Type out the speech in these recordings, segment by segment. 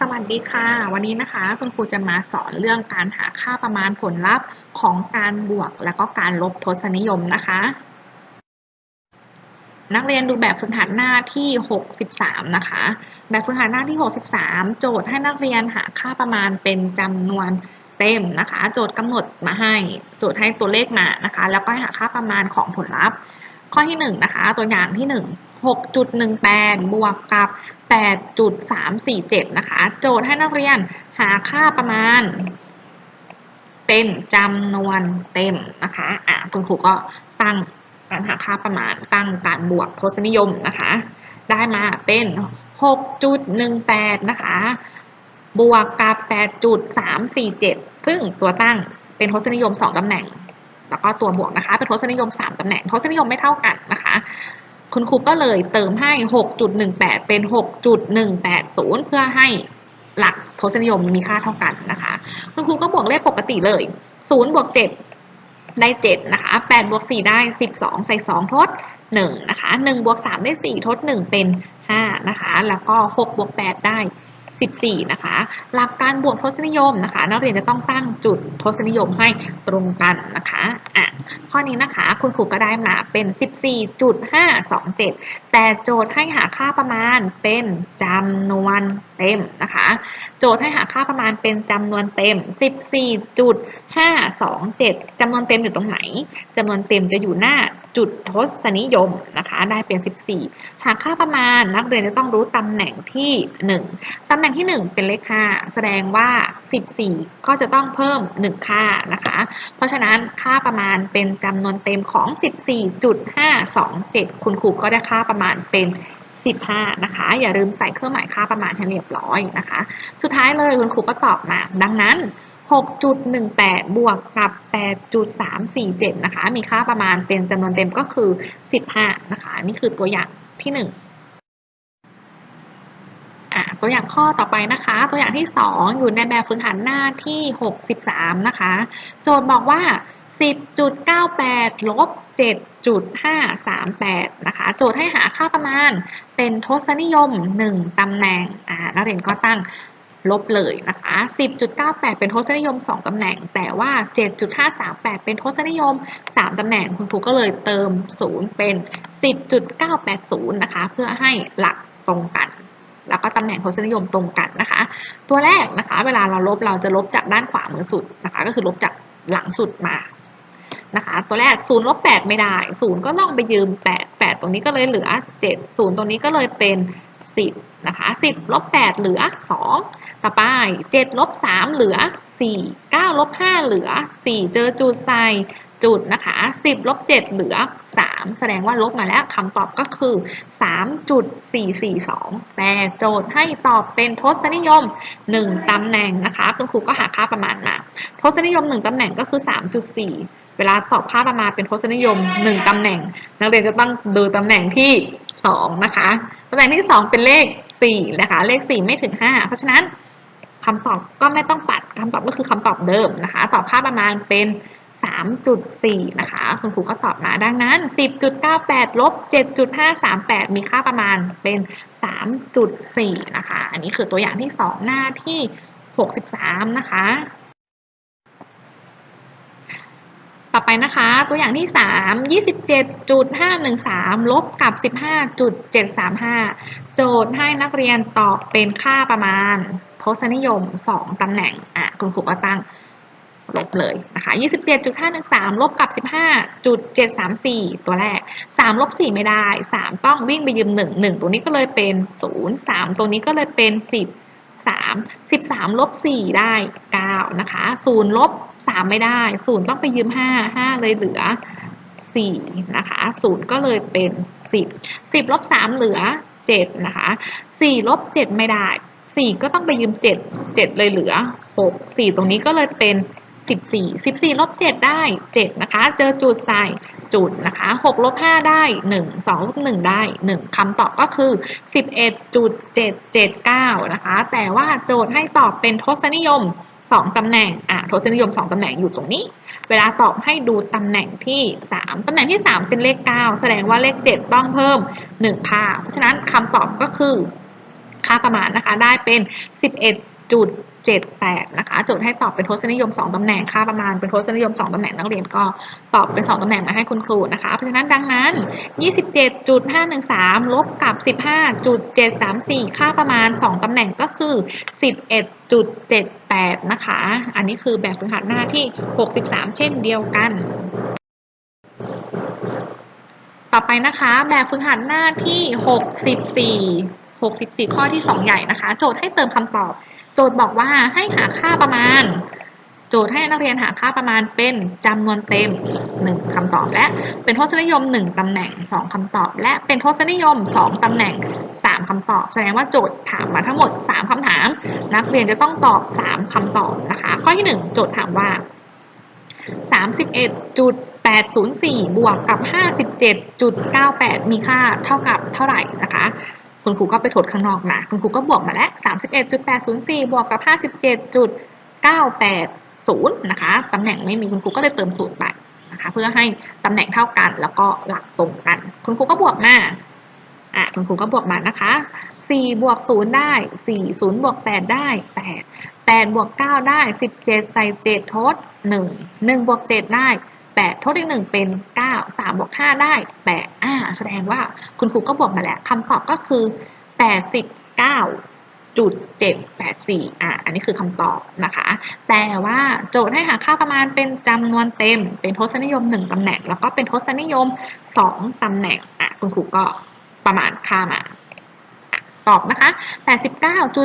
สวัสดีค่ะ วันนี้นะคะ คุณครูจะมาสอนเรื่องการหาค่าประมาณผลลัพธ์ของการบวกและก็การลบทศนิยมนะคะ นักเรียนดูแบบฝึกหัดหน้าที่ 63 นะคะ แบบฝึกหัดหน้าที่ 63 โจทย์ให้นักเรียนหาค่าประมาณเป็นจำนวนเต็มนะคะ โจทย์กำหนดมาให้ โจทย์ให้ตัวเลขมานะคะ แล้วก็ให้หาค่าประมาณของผลลัพธ์ ข้อที่1นะคะตัวอย่างที่ 1 6.18 บวกกับ 8.347 นะคะ โจทย์ให้นักเรียนหาค่าประมาณ เป็นจำนวนเต็มนะคะอะคุณครูก็ตั้งการหาค่าประมาณตั้งการบวกทศนิยมนะคะ ได้มาเป็น 6.18 นะคะ บวกกับ 8.347 ซึ่งตัวตั้งเป็นทศนิยม 2ตำแหน่ง แล้วก็ตัวบวกนะคะ เป็นทศนิยม 3ตำแหน่งทศนิยมไม่เท่ากันนะคะ คุณครูก็เลยเติมให้ 6.18 เป็น 6.180 เพื่อให้หลักทศนิยมมีค่าเท่ากันนะคะ คุณครูก็บวกเลขปกติเลย 0 บวก 7 ได้ 7 นะคะ 8 บวก 4 ได้ 12 ใส่ 2 ทด 1 นะคะ 1 บวก 3 ได้ 4 ทด 1 เป็น 5 นะคะ แล้วก็ 6 บวก 8 ได้ 14 นะคะ หลักการบวกทศนิยมนะคะ นักเรียนจะต้องตั้งจุดทศนิยมให้ตรงกันนะคะอะข้อนี้นะคะคุณครูก็ได้มาเป็น 14.527 แต่โจทย์ให้หาค่าประมาณเป็นจำนวน เต็มนะคะ โจทย์ให้หาค่าประมาณเป็นจำนวนเต็ม 14.527จำนวนเต็มอยู่ตรงไหนจำนวนเต็มจะอยู่หน้าจุดทศนิยมนะคะ ได้เป็น 14 หาค่าประมาณนักเรียนจะต้องรู้ตำแหน่งที่ 1ตำแหน่งที่ 1 เป็นเลข5แสดงว่า 14 ก็จะต้องเพิ่ม 1 ค่านะคะ เพราะฉะนั้นค่าประมาณเป็นจำนวนเต็มของ 14.527 คุณครูก็ได้ค่าประมาณเป็น 15 นะคะ อย่าลืมใส่เครื่องหมายค่าประมาณให้เรียบร้อยนะคะ สุดท้ายเลยคุณครูก็ตอบมา ดังนั้น 6.18 บวกกับ 8.347 นะคะ มีค่าประมาณเป็นจำนวนเต็มก็คือ 15 นะคะ นี่คือตัวอย่างที่1อะตัวอย่างข้อต่อไปนะคะ ตัวอย่างที่ 2 อยู่ในแบบฝึกหัดหน้าที่ 63 นะคะ โจทย์บอกว่า 10.98 ลบ 7.538 นะคะ โจทย์ให้หาค่าประมาณ เป็นทศนิยม 1 ตำแหน่งอ่านักเรียนก็ตั้งลบเลยนะคะ 10.98 เป็นทศนิยม 2 ตำแหน่ง แต่ว่า 7.538 เป็นทศนิยม 3 ตำแหน่ง คุณครูก็เลยเติม 0 เป็น 10.980 นะคะ เพื่อให้หลักตรงกัน แล้วก็ตำแหน่งทศนิยมตรงกันนะคะ ตัวแรกนะคะ เวลาเราลบเราจะลบจากด้านขวามือสุดนะคะ ก็คือลบจากหลังสุดมา นะคะ ตัวแรก0ลบ8ไม่ได้0ก็ต้องไปยืม8 8ตรงนี้ก็เลยเหลือ 7 0 ตรงนี้ก็เลยเป็น 10นะคะ10ลบ8เหลือ 2 ต่อไป7ลบ3เหลือ 4 9ลบ5เหลือ 4 เจอจุดใส่จุดนะคะ 10ลบ7เหลือ 3 แสดงว่าลบมาแล้วคำตอบก็คือ 3.442 แต่โจทย์ให้ตอบเป็นทศนิยม 1ตำแหน่งนะคะ คุณครูก็หาค่าประมาณมา ทศนิยม 1ตำแหน่งก็คือ 3.4เวลาตอบค่าประมาณเป็นทศนิยม 1 ตำแหน่ง นักเรียนจะต้องดูตำแหน่งที่ 2 นะคะ ตำแหน่งที่ 2 เป็นเลข 4 นะคะ เลข 4 ไม่ถึง 5 เพราะฉะนั้นคำตอบก็ไม่ต้องปัดคำตอบก็คือคำตอบเดิมนะคะ ตอบค่าประมาณเป็น 3.4 นะคะ คุณครูก็ตอบมาดังนั้น 10.98ลบ7.538 มีค่าประมาณเป็น 3.4 นะคะ อันนี้คือตัวอย่างที่ 2 หน้าที่ 63 นะคะ ต่อไปนะคะ ตัวอย่างที่ 3 27.513 ลบกับ 15.735 โจทย์ให้นักเรียนตอบเป็นค่าประมาณ ทศนิยม 2 ตำแหน่ง อะ คุณครูก็ตั้งลบเลยนะคะ 27.513 ลบกับ 15.734 ตัวแรก 3 ลบ 4 ไม่ได้ 3 ต้องวิ่งไปยืม 1 1 ตัวนี้ก็เลยเป็น 0 3 ตัวนี้ก็เลยเป็น 10 3 13 ลบ 4 ได้ 9 นะคะ 0 ลบ 3ไม่ได้0ต้องไปยืม5 5เลยเหลือ4นะคะ0ก็เลยเป็น10 10ลบ3เหลือ7นะคะ4ลบ7ไม่ได้4ก็ต้องไปยืม7 7เลยเหลือ6 4ตรงนี้ก็เลยเป็น14 14ลบ7ได้7นะคะ เจอจุดใส่จุดนะคะ6ลบ5ได้1 2ลบ1ได้1คำตอบก็คือ11.779นะคะ แต่ว่าโจทย์ให้ตอบเป็นทศนิยม 2ตำแหน่งอะทศนิยม 2ตำแหน่งอยู่ตรงนี้ เวลาตอบให้ดูตำแหน่งที่ 3ตำแหน่งที่ 3 เป็นเลข 9 แสดงว่าเลข 7 ต้องเพิ่ม 1 ค่า เพราะฉะนั้นคำตอบก็คือ ค่าประมาณนะคะได้เป็น 7 8นะคะโจทย์ให้ตอบเป็นทศนิยม 2 ตำแหน่งค่าประมาณเป็นทศนิยม 2 ตำแหน่งนักเรียนก็ตอบเป็น 2 ตำแหน่งมาให้คุณครูนะคะเพราะฉะนั้นดังนั้น 27.513ลบกับ 15.734 ค่าประมาณ 2 ตำแหน่งก็คือ 11.78 นะคะ อันนี้คือแบบฝึกหัดหน้าที่ 63 เช่นเดียวกันต่อไปนะคะแบบฝึกหัดหน้าที่ 64 64 ข้อที่ 2 ใหญ่นะคะ โจทย์ให้เติมคำตอบ โจทย์บอกว่าให้หาค่าประมาณ โจทย์ให้นักเรียนหาค่าประมาณเป็นจำนวนเต็ม 1คำตอบและเป็นทศนิยม 1ตำแหน่ง 2คำตอบ และเป็นทศนิยม 2ตำแหน่ง 3คำตอบ แสดงว่าโจทย์ถามมาทั้งหมด 3คำถาม นักเรียนจะต้องตอบ 3คำตอบนะคะ ข้อที่ 1 โจทย์ถามว่า31.804 บวกกับ 57.98 มีค่าเท่ากับเท่าไหร่นะคะ คุณครูก็ไปถดข้างนอกมา คุณครูก็บวกมาแล้ว 31.804 บวกกับ 57.980 นะคะ ตำแหน่งไม่มีคุณครูก็เลยเติมศูนย์ไปนะคะ เพื่อให้ตำแหน่งเท่ากันแล้วก็หลักตรงกัน คุณครูก็บวกมา อะ คุณครูก็บวกมานะคะ 4 บวก 0 ได้ 4 0 บวก 8 ได้ 8 8บวก9ได้ 17 ใส่ 7 ทด 1 1บวก7ได้ 8 ทดอีก 1 เป็น 3บวก5ได้8อ่าแสดงว่าคุณครูก็บวกมาแล้วคำตอบก็คือ 89จุด784อ่าอันนี้คือคำตอบนะคะ แต่ว่าโจทย์ให้หาค่าประมาณเป็นจำนวนเต็ม เป็นทศนิยม 1ตำแหน่ง แล้วก็เป็นทศนิยม 2ตำแหน่งอะคุณครูก็ประมาณค่ามาตอบนะคะ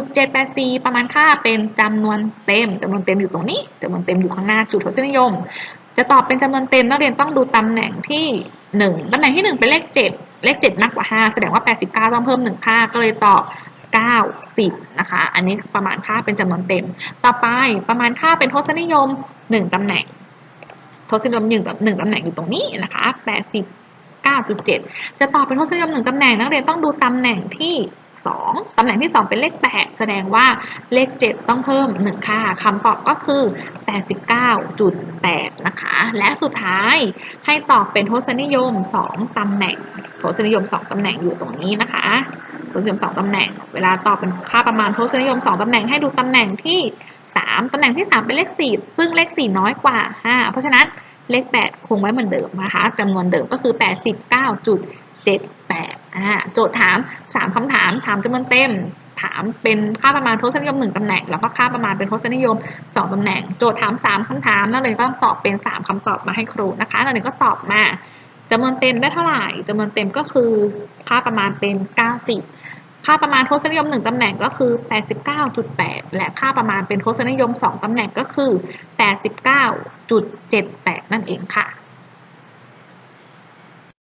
89.784 ประมาณค่าเป็นจำนวนเต็มจำนวนเต็มอยู่ตรงนี้จำนวนเต็มอยู่ข้างหน้าจุดทศนิยม จะตอบเป็นจำนวนเต็มนักเรียนต้องดูตำแหน่งที่1ตำแหน่งที่ 1 เป็นเลข 7 เลข 7 มากกว่า 5 แสดงว่า 89 ต้องเพิ่ม1ค่าก็เลยตอบ 90 นะคะ อันนี้ประมาณค่าเป็นจำนวนเต็ม ต่อไปประมาณค่าเป็นทศนิยม 1ตำแหน่ง ทศนิยม1กับ1ตำแหน่งอยู่ตรงนี้นะคะ89.7 จะตอบเป็นทศนิยม1ตำแหน่งนักเรียนต้องดูตำแหน่งที่ 2 ตำแหน่งที่ 2 เป็นเลข 8 แสดงว่าเลข 7 ต้องเพิ่ม 1 ค่าคำตอบก็คือ 89.8 นะคะ และสุดท้ายให้ตอบเป็นทศนิยม 2 ตำแหน่งทศนิยม 2 ตำแหน่งอยู่ตรงนี้นะคะทศนิยม 2 ตำแหน่ง เวลาตอบเป็นค่าประมาณทศนิยม 2 ตำแหน่งให้ดูตำแหน่งที่ 3 ตำแหน่งที่ 3 เป็นเลข 4 ซึ่งเลข 4 น้อยกว่า 5 เพราะฉะนั้นเลข 8 คงไว้เหมือนเดิมนะคะจำนวนเดิมก็คือ 89.78อ่า โจทย์ถาม 3คำถาม ถามจำนวนเต็ม ถามเป็นค่าประมาณทศนิยม 1ตำแหน่ง แล้วก็ค่าประมาณเป็นทศนิยม 2ตำแหน่ง โจทย์ถาม 3คำถามนักเรียนก็ต้องตอบเป็น 3คำตอบมาให้ครูนะคะนักเรียนก็ตอบมาจำนวนเต็มได้เท่าไหร่จำนวนเต็มก็คือค่าประมาณเป็น 90 ค่าประมาณทศนิยม 1 ตำแหน่งก็คือ 89.8 และค่าประมาณเป็นทศนิยม 2 ตำแหน่งก็คือ 89.78 นั่นเองค่ะ